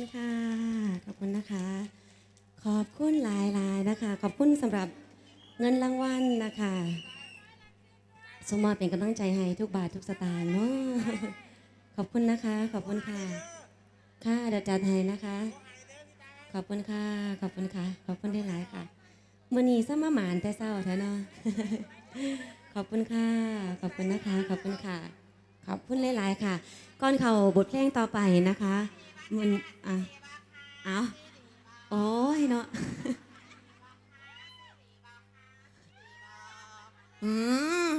คุณค่ะ ขอบคุณนะคะ ขอบคุณหลายๆนะคะ ขอบคุณสำหรับเงินรางวัลนะคะสมมติเป็นกำลังใจให้ทุกบาททุกสตางค์เนาะขอบคุณนะคะ ขอบคุณค่ะ ค่ะเดี๋ยวจัดให้นะคะ ขอบคุณค่ะ ขอบคุณค่ะ ขอบคุณได้หลายค่ะมื่อนี้ซะมาหมานแต่เศร้าเถอะเนาะขอบคุณค่ะ ขอบคุณนะคะ ขอบคุณค่ะ ขอบคุณหลาย ๆ ค่ะ ก่อนเข้าบทเพลงต่อไปนะคะ มันอะเอาโอ้ยเนาะอืม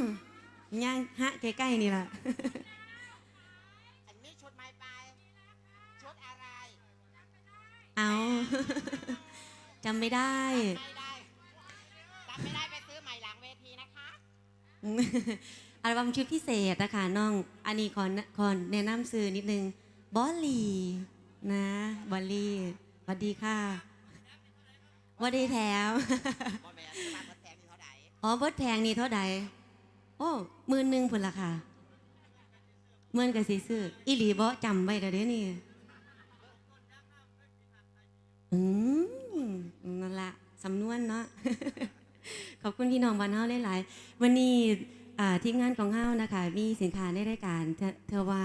ยังฮะใกล้ๆนี่ล่ะอันนี้ชุดไม้ไปชุดอะไรเอาจำไม่ได้ไม่ได้จำไม่ได้ไปซื้อใหม่หลังเวทีนะคะอัลบั้มชุดพิเศษนะคะน้องอันนี้ขอขอแนะนำซื้อนิดนึงบอลลี นะบอลลีสวัสดีค่ะสวัสดีแถมอแมนซื้อมาเพิ่แพงที่เท่าไหร่อ๋อเบิดแพงนี่เท่าใดโอ้หมื่นหนึ่งพุ่นละค่ะหมื่นกับสีซื้ออีหลีบ่จำไว้เดี๋ยวนี้นี่อืมนั่นละสำนวนเนาะขอบคุณพี่น้องบ้านเฮาหลายๆวันนี้ ทีมงานของเฮานะคะ มีสินค้าในรายการเธอเธอว่า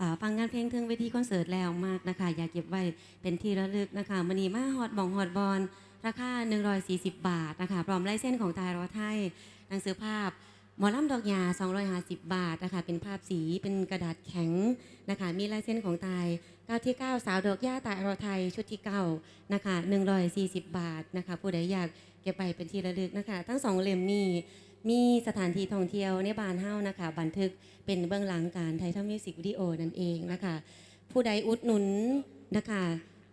อ่าฟังงานเพลงเทิงเวทีคอนเสิร์ตแล้วมากนะคะ อยากเก็บไว้เป็นที่ระลึกนะคะวันนี้มาฮอดบองฮอดบอลราคา 140 บาทนะคะพร้อมลายเส้นของตายรอไทยหนังสือภาพหมอลำดอกยา 250 บาทนะคะเป็นภาพสีเป็นกระดาษแข็งนะคะ มีลายเส้นของตายก้าวที่ 9 สาวดอกย่าตายรอไทยชุดที่9นะคะ140 บาทนะคะ ผู้ใดอยากเก็บไปเป็นที่ระลึกนะคะ ทั้งสองเล่มนี้ มีสถานที่ท่องเที่ยวในบานเฮ้านะคะ บันทึกเป็นเบื้องหลังการถ่ายทำมิวสิกวิดีโอนั่นเองนะคะ ผู้ใดอุดหนุนนะคะ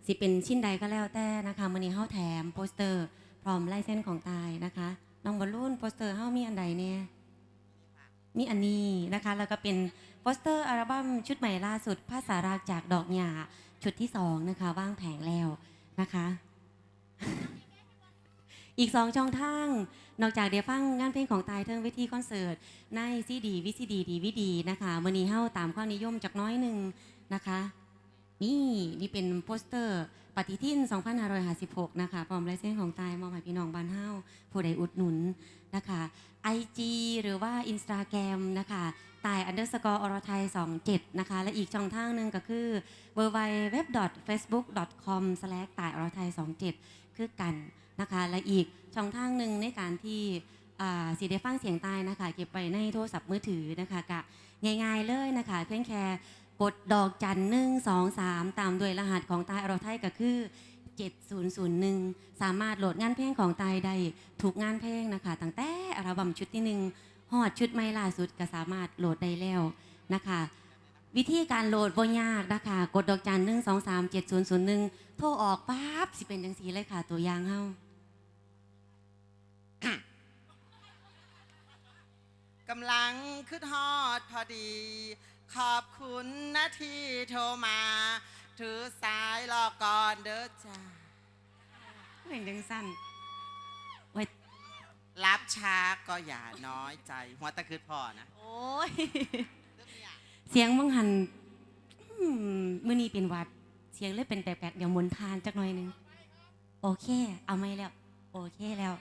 สิเป็นชิ้นใดก็แล้วแต่นะคะมื้อนี้เฮ้าแถมโปสเตอร์ พร้อมลายเส้นของตายนะคะน้องบอลลูนโปสเตอร์เฮ้ามีอันใดเนี่ยมีอันนี้นะคะ แล้วก็เป็นโปสเตอร์อัลบั้มชุดใหม่ล่าสุดภาษารักจากดอกหญ้าชุดที่สองนะคะว่างแผงแล้วนะคะ อีกสองช่องทาง นอกจากเดี๋ยวฟังงานเพลงของตายเทิงเวทีคอนเสิร์ต ในซีดีวิซีดีดีวิดีนะคะมื้อนี้เฮาตามข้อนิยมจากน้อยหนึ่งนะคะ นี่นี่เป็นโปสเตอร์ปฏิทิน 2556 นะคะพร้อมลายเส้นของตายมอบให้พี่น้องบ้านเฮาผู้ใดอุดหนุนนะคะ IG หรือว่า Instagram นะคะตาย underscore อรไทย27 นะคะ และอีกช่องทางหนึ่งก็คือ w w w f a c e b o o k c o m ตายอรไทย27 คือกัน นะคะ และอีกช่องทางหนึ่งในการที่สีได้ฟังเสียงตายนะคะ เก็บไว้ในโทรศัพท์มือถือนะคะกะง่ายๆเลยนะคะ เพียงแค่กดดอกจันหนึ่งสองสามตามด้วยรหัสของตายอรไทยก็คือ 7001 สามารถโหลดงานเพลงของตายได้ถูกงานเพลงนะคะตั้งแต่อัลบั้มชุดที่หนึ่งฮอดชุดใหม่ล่าสุดก็สามารถโหลดได้แล้วนะคะ วิธีการโหลดบ่ยากนะคะ กดดอกจันหนึ่งสองสามเจ็ดศูนย์ศูนย์หนึ่งโทรออกปั๊บสิเป็นจังสีเลยค่ะ ตัวอย่างเฮา กำลังขึ้นฮอดพอดี ขอบคุณนะที่โทรมา ถือสายรอก่อนเด้อจ้าเป็นจังสั้นรับช้าก็อย่าน้อยใจ หัวตะคืดพ่อนะโอ้ย เสียงบังหันอืมมื่อนี้เป็นหวัด เสียงเลยเป็นแปลกๆเดี๋ยวหมุนทานจักหน่อยหนึง โอเค เอาไม่แล้ว โอเคแล้ว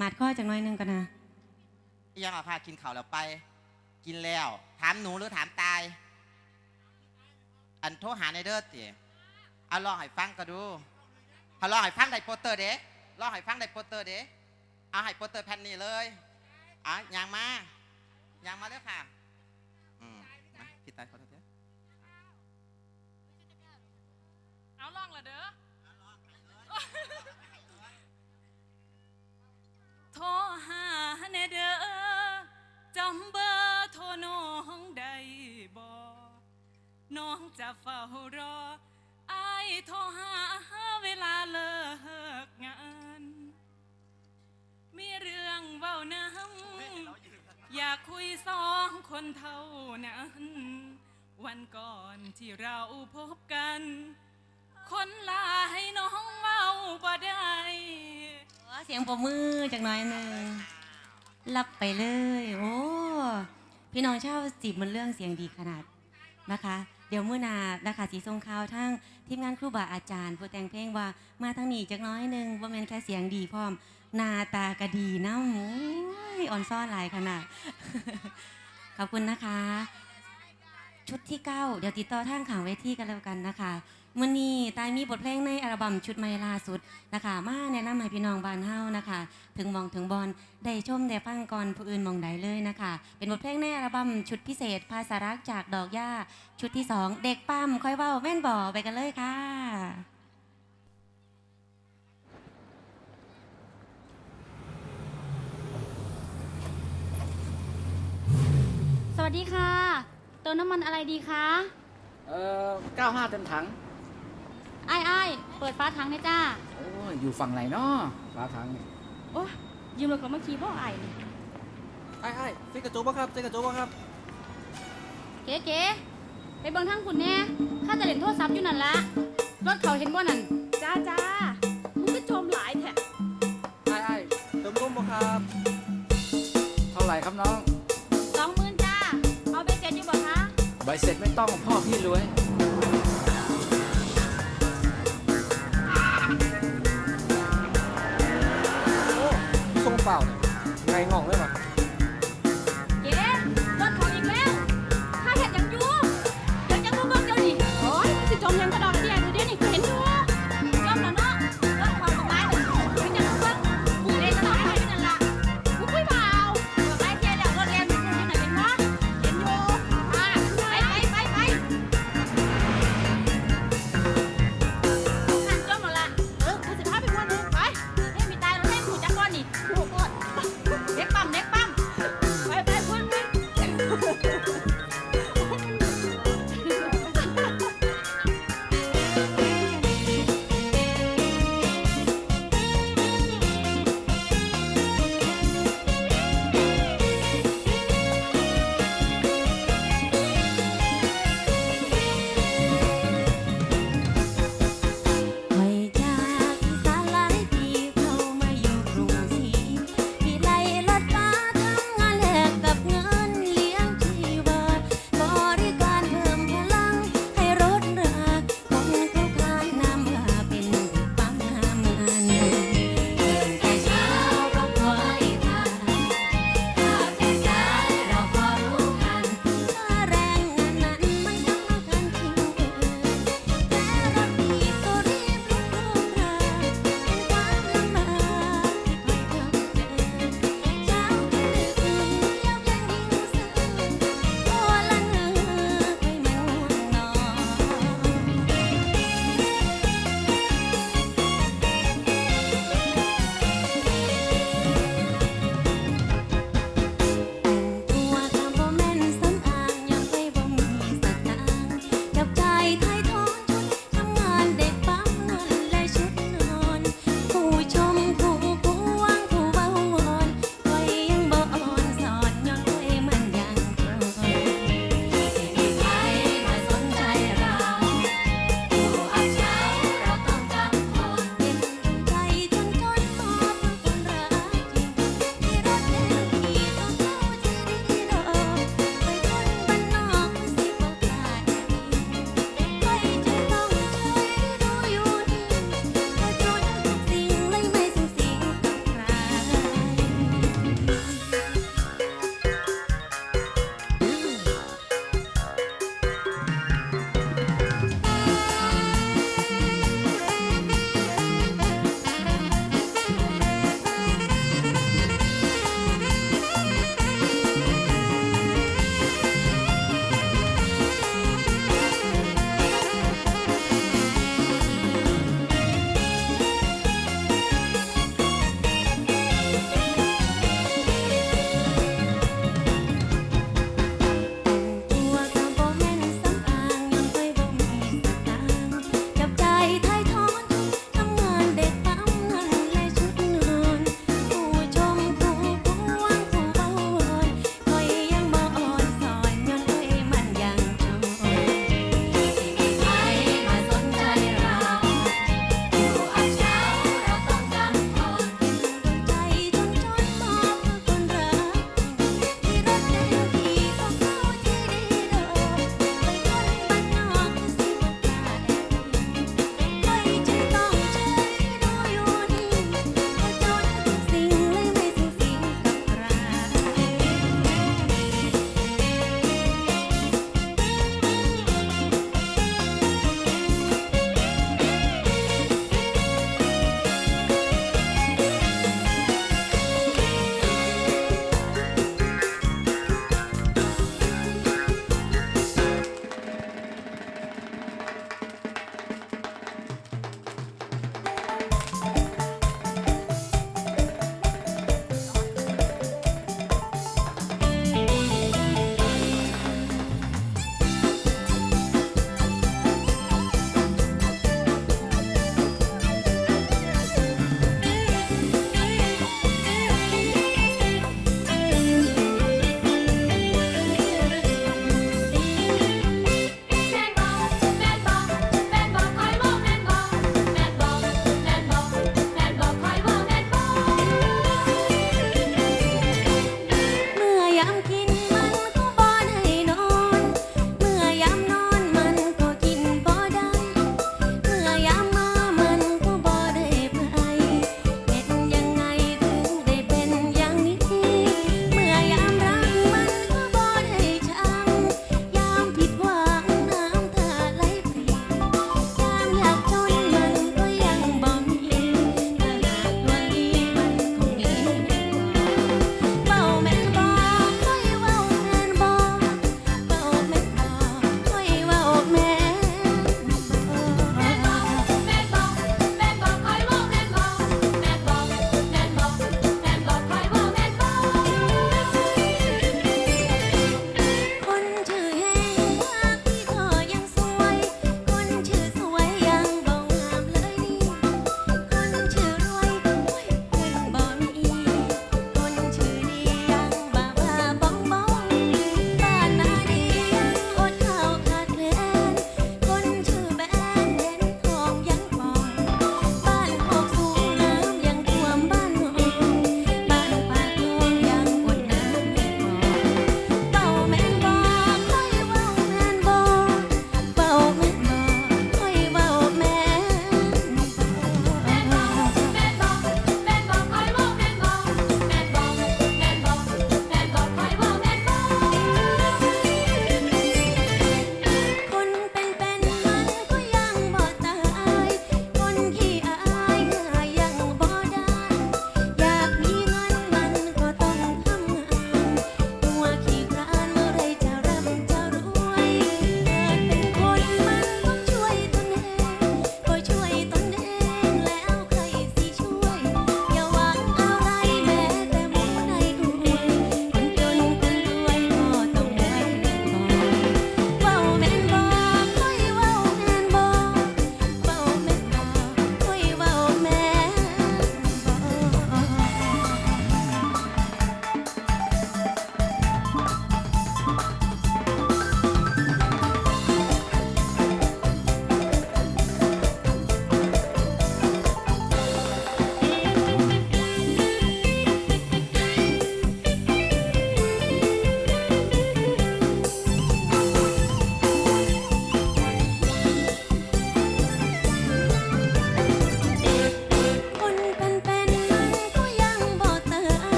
มาดข้อจักหน่อยหนึงกันนะ ยังเอาพากินข้าวแล้วไป กินแล้ว ถามหนูหรือถามตาย อันโทรหาในเด้อติเอาลองให้ฟังก็ดูเอาลองให้ฟังได้โปสเตอร์เด้ลองให้ฟังได้โปสเตอร์เด้เอาให้โปสเตอร์แผ่นนี้เลยอะยางมายางมาเลยค่ะอืมมาพี่ตายขอโทษเด้อเอาล่องละเด้อโทรหาแน่เด้อ จำเบอร์โทรน้องได้บ่น้องจะเฝ้ารออายโทรหาเวลาเลิกงาน มีเรื่องเว้าน้ำอยากคุยสองคนเท่านั้น วันก่อนที่เราพบกัน คนลาให้น้องเว้าบ่ได้ เสียงปรบมือจักหน่อยหนึง รับไปเลย โอ้พี่น้องชาวจีบมันเรื่องเสียงดีขนาดนะคะ เดี๋ยวเมื้อนานะคะสีทรงข่าวทั้งทีมงานครูบาอาจารย์ผู้แต่งเพลงว่ามาทางนี้จักน้อยหนึงว่าแมนแค่เสียงดีพร้อมหน้าตากะดีน้ำโอ้ยอ่อนซ่อนหลายขนาดขอบคุณนะคะ ชุดที่ 9 เดี๋ยวติดต่อทางข่าวเวทีกันแล้วกันนะคะ มื่อนี้ตายมีบทเพลงในอัลบั้มชุดใหม่ล่าสุดนะคะ มาแนะนำให้พี่น้องบ้านเฮานะคะ ถึงมองถึงบอลได้ชมได้ฟังก่อนผู้อื่นมองใดเลยนะคะ เป็นบทเพลงในอัลบั้มชุดพิเศษ ภาษารักจากดอกหญ้าชุดที่2เด็กปั้มค่อยเว้าแม่นบ่ไปกันเลยค่ะสวัสดีค่ะ เติมน้ำมันอะไรดีคะ เอ่อ 95 เต็มถัง ไอ้ไอ้ายเปิดฟ้าถังหนะจ้า โอ้ยอยู่ฝั่งไหนเนาะฝาถังนี่โอ้ยยืมรถของเมื่อกี้พ่อไอ้ายนี่ไอ้ไอ้เซ็กระโจกบ่ครับเซ็กระโจกบ่ครับ เก๋เก๋ไปเบิ่งทั้งคุณแน่ข้าจะเล่นโทรศัพท์อยู่นั่นละรถเขาเห็นบ่นั่นจ้าจ้ามึงก็จมหลายแท้ ไอ้ไอ้เติมต้มบ่ครับ เท่าไหร่ครับน้อง สองหมื่นจ้า เอาไปเสร็จอยู่บ่คะ ใบเสร็จไม่ต้องพ่อพี่รวย เปล่าเนี่ยไงงองเลยว่ะ